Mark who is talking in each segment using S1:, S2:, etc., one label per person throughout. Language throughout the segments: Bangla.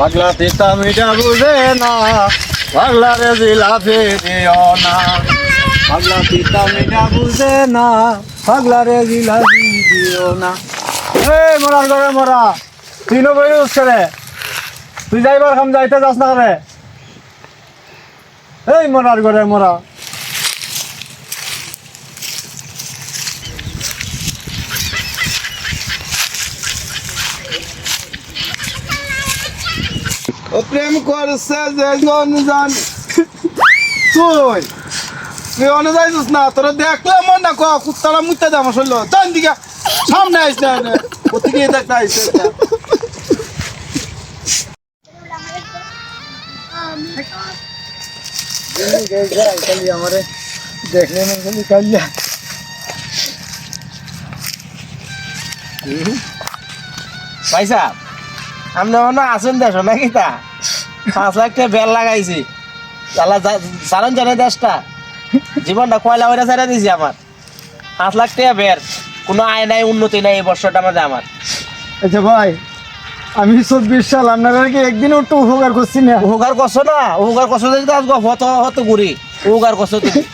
S1: পাগলা তিতা মিঠা বুঝে না পাগলা রে জিলাপি দিও না। পাগলা তিতা মিঠা বুঝে না পাগলা রে জিলাপি দিও না। এই মরার ঘরে মরা। তুই নবই রে তুই যাইবার খাম, যাইতে যাস না রে। এই মরার ঘরে, মরা।
S2: প্রেম করছে যে অনুযান তুই তুই অনুযায়ীস না, তোরা দেখলে মন না কয়া, কুত্তারা মুতে দাম আসল চান দিকে, সামনে আইস না ওদিকে দেখতে আইসে
S1: আমারে দেখলে মন খালি
S3: পয়সা আপনি মনে আসুন দেশ নাকি তা? পাঁচ লাখ টাকা বেল লাগাইছি। তাহলে সারান জানে দেশটা? জীবনটা কয়লা করে ছেড়ে দিছি আমার। পাঁচ লাখ টাকা বের কোনো আয় নাই উন্নতি নাই এই বছরটা মাঝে আমার।
S1: আচ্ছা ভাই আমি চব্বিশ সাল আপনারা কি একদিনও একটু উপকার করছি না?
S3: উপকার করছ না? উপকার করছ দেখতে আসব হত হত ঘুরি উপকার করছ তুমি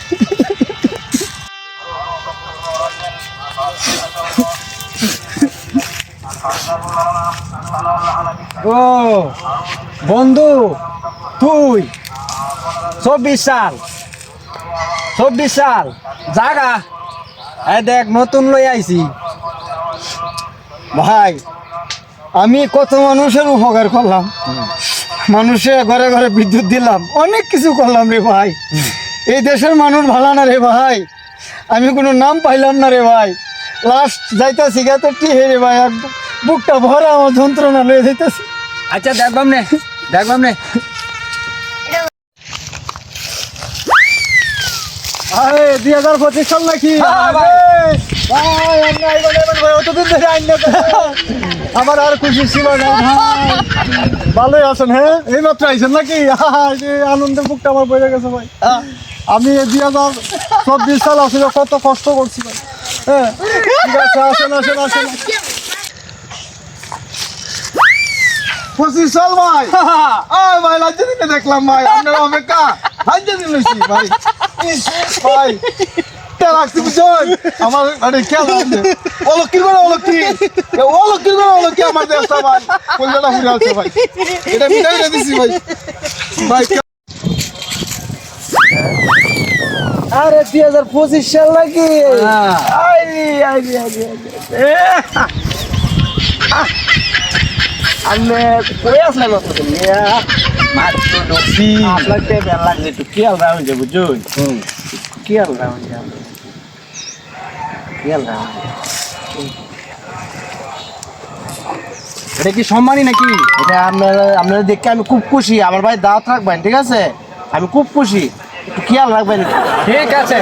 S1: ও, বন্ধু, তুই, চব্বিশ সাল চব্বিশ সাল, জাগা। এই দেখ, নতুন লই আইছি। ভাই, আমি কত মানুষের উপকার করলাম। মানুষে ঘরে ঘরে বিদ্যুৎ দিলাম। অনেক কিছু করলাম রে ভাই। এই দেশের মানুষ ভালো না রে ভাই। আমি কোনো নাম পাইলাম না রে ভাই। লাস্ট যাইতাছি গাতে টিহে রে ভাই। আর বুকটা ভরা আমার যন্ত্রণা লয়ে যাইতাছি।
S3: আচ্ছা দেখবাম নে দেখবাম নে
S1: আরে দুই হাজার পঁচিশ সাল নাকি?
S3: হ্যাঁ,
S1: আমি অতদিন ধরে আইন আমার আর খুশি ছিল না ভালোই আছেন হ্যাঁ? এই মাত্র আইছেন নাকি? আনন্দের বুকটা আমার বয়ে গেছে ভাই। আমি এই দুই হাজার চব্বিশ সাল আসলে কত কষ্ট করছি ভাই। হ্যাঁ? ঠিক আছে আসেন আসেন আসেন।
S2: পঁচিশ সাল ভাই। আয় ভাই লাজ্জা দিনে দেখলাম ভাই আপনার অপেক্ষা। লাজ্জা দিন লইছি ভাই। ভাই। রাখছি বুঝছেন? আমার আরে কে রাখছে অলক্ষির করে অলক্ষি। অলক্ষির করে অলক্ষি আমার দেশটা ভাই। কলকাতা ঘুরে আছে ভাই। এটা মিটাই দিছি ভাই। ভাই
S1: আরে দুই হাজার পঁচিশ সাল নাকি?
S3: আপনি করে আসলেন টাকা বেল লাগছে একটু খেয়াল রাখুন যে বুঝুন? খেয়াল রাখুন যে খেয়াল রাখুন
S1: এটা কি সম্মানী নাকি?
S3: এটা আপনারা আপনারা দেখে আমি খুব খুশি। আমার ভাই দাওয়াত রাখবেন ঠিক আছে? আমি খুব খুশি। খেয়াল রাখবেন।
S1: ঠিক আছে।